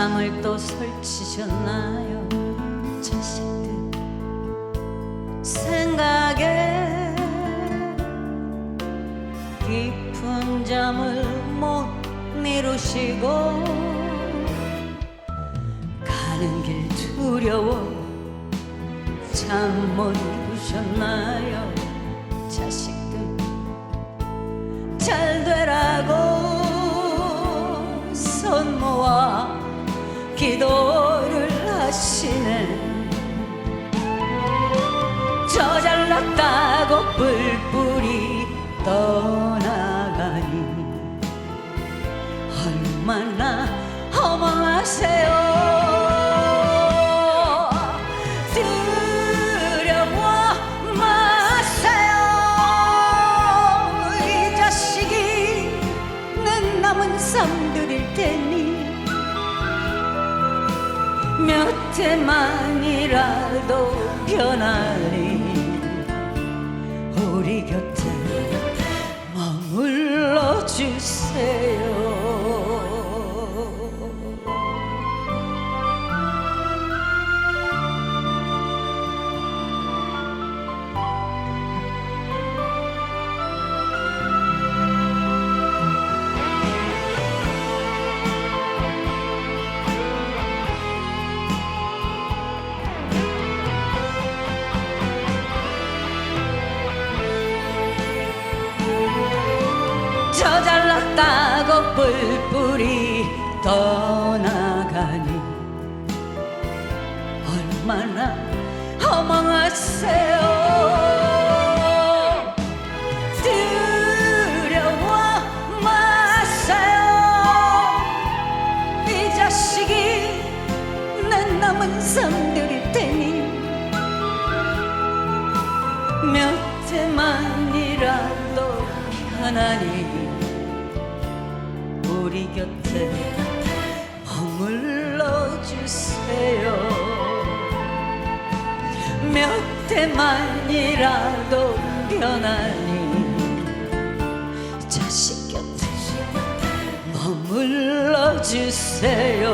잠을 또 설치셨나요? 자식들 생각에 깊은 잠을 못 미루시고 가는 길 두려워 잠 못 이루셨나요? 자식들 잘 되라고 손 모아 기도를 하시네. 저 잘났다고 뿔뿔이 떠나가니 얼마나 허망하세요. 남은 삶 드릴 테니 몇 해만이라도 변하리 우리 곁에 머물러 주세요 잘났다고 뿔뿔이 떠나가니 얼마나 허망하세요. 두려워 마세요. 이 자식이 내 남은 삶 드릴 테니 몇 해만이라도 편안히 우리 곁에 머물러 주세요. 몇 해만이라도 편안히 자식 곁에 머물러 주세요